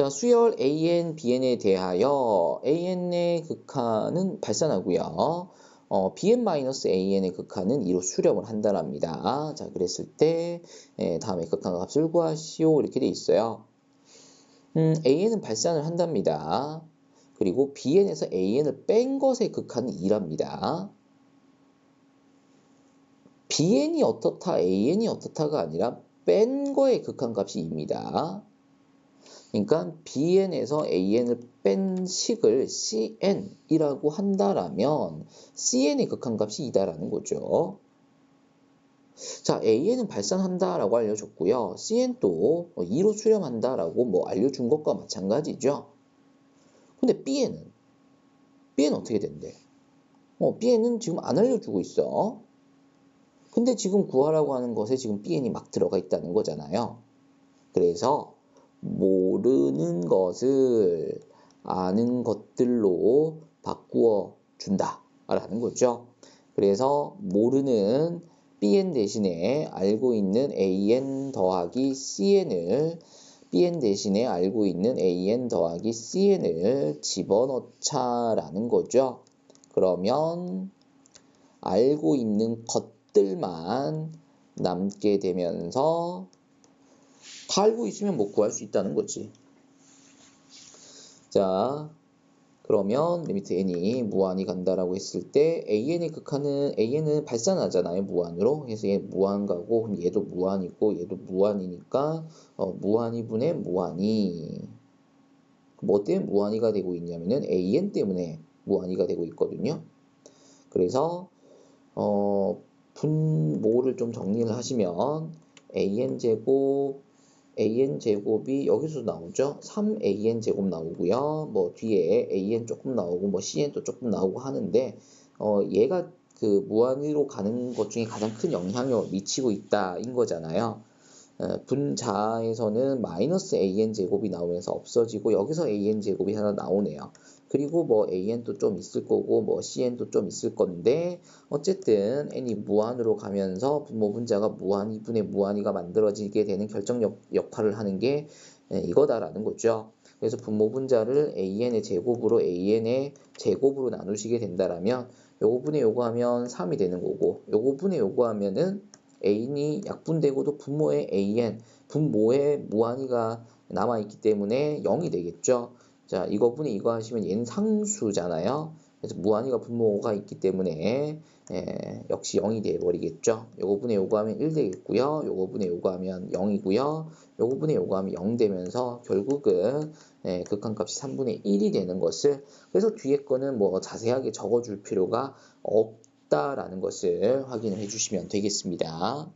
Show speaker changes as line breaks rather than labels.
자, 수열 AN, BN에 대하여 AN의 극한은 발산하고요. 어, BN-AN의 극한은 2로 수렴을 한다랍니다. 자, 그랬을 때 예, 다음에 극한 값을 구하시오 이렇게 돼 있어요. 음, AN은 발산을 한답니다. 그리고 BN에서 AN을 뺀 것의 극한은 2랍니다. BN이 어떻다, AN이 어떻다가 아니라 뺀 거의 극한값이 2입니다. 그러니까 BN에서 AN을 뺀 식을 CN이라고 한다라면 CN의 극한값이 2다라는 거죠. 자, AN은 발산한다라고 알려줬고요. CN도 2로 수렴한다라고 뭐 알려준 것과 마찬가지죠. 근데 B에는 B에는 어떻게 된대? 어, B에는 지금 안 알려주고 있어. 근데 지금 구하라고 하는 것에 지금 BN이 막 들어가 있다는 거잖아요. 그래서 모르는 것을 아는 것들로 바꾸어 준다. 라는 거죠. 그래서 모르는 bn 대신에 알고 있는 an 더하기 cn을 bn 대신에 알고 있는 an 더하기 cn을 집어넣자라는 거죠. 그러면 알고 있는 것들만 남게 되면서 다 알고 있으면 뭐 구할 수 있다는 거지. 자, 그러면 리미트 n이 무한이 간다라고 했을 때 an의 극한은 an은 발산하잖아요 무한으로. 그래서 얘 무한 가고 그럼 얘도 무한이고 얘도 무한이니까 어, 무한이 분의 무한이. 뭐 때문에 무한이가 되고 있냐면은 an 때문에 무한이가 되고 있거든요. 그래서 어, 분모를 좀 정리를 하시면 an 제곱 an 제곱이 여기서 나오죠. 3an 제곱 나오고요. 뭐 뒤에 an 조금 나오고 뭐 cn도 조금 나오고 하는데 어 얘가 그 무한으로 가는 것 중에 가장 큰 영향을 미치고 있다인 거잖아요. 어, 분자에서는 마이너스 an 제곱이 나오면서 없어지고 여기서 an 제곱이 하나 나오네요. 그리고 뭐 an도 좀 있을 거고 뭐 cn도 좀 있을 건데 어쨌든 n이 무한으로 가면서 분모 분자가 무한 2분의 무한이가 만들어지게 되는 결정 역, 역할을 하는 게 예, 이거다라는 거죠. 그래서 분모 분자를 an의 제곱으로 an의 제곱으로 나누시게 된다라면 요거 분의 요거 하면 3이 되는 거고 요거 분의 요거 하면은 a이 약분되고도 분모의 an 분모의 무한이가 남아있기 때문에 0이 되겠죠. 자, 이거분이 이거 하시면 얘는 상수잖아요. 그래서 무한이가 분모가 있기 때문에 예, 역시 0이 되어버리겠죠. 요거분의 요거 하면 1 되겠고요. 요거 하면 0이고요. 요거분의 요거 하면 0 되면서 결국은 예, 극한값이 3분의 1이 되는 것을 그래서 뒤에 거는 뭐 자세하게 적어줄 필요가 없 다라는 것을 확인을 해주시면 되겠습니다.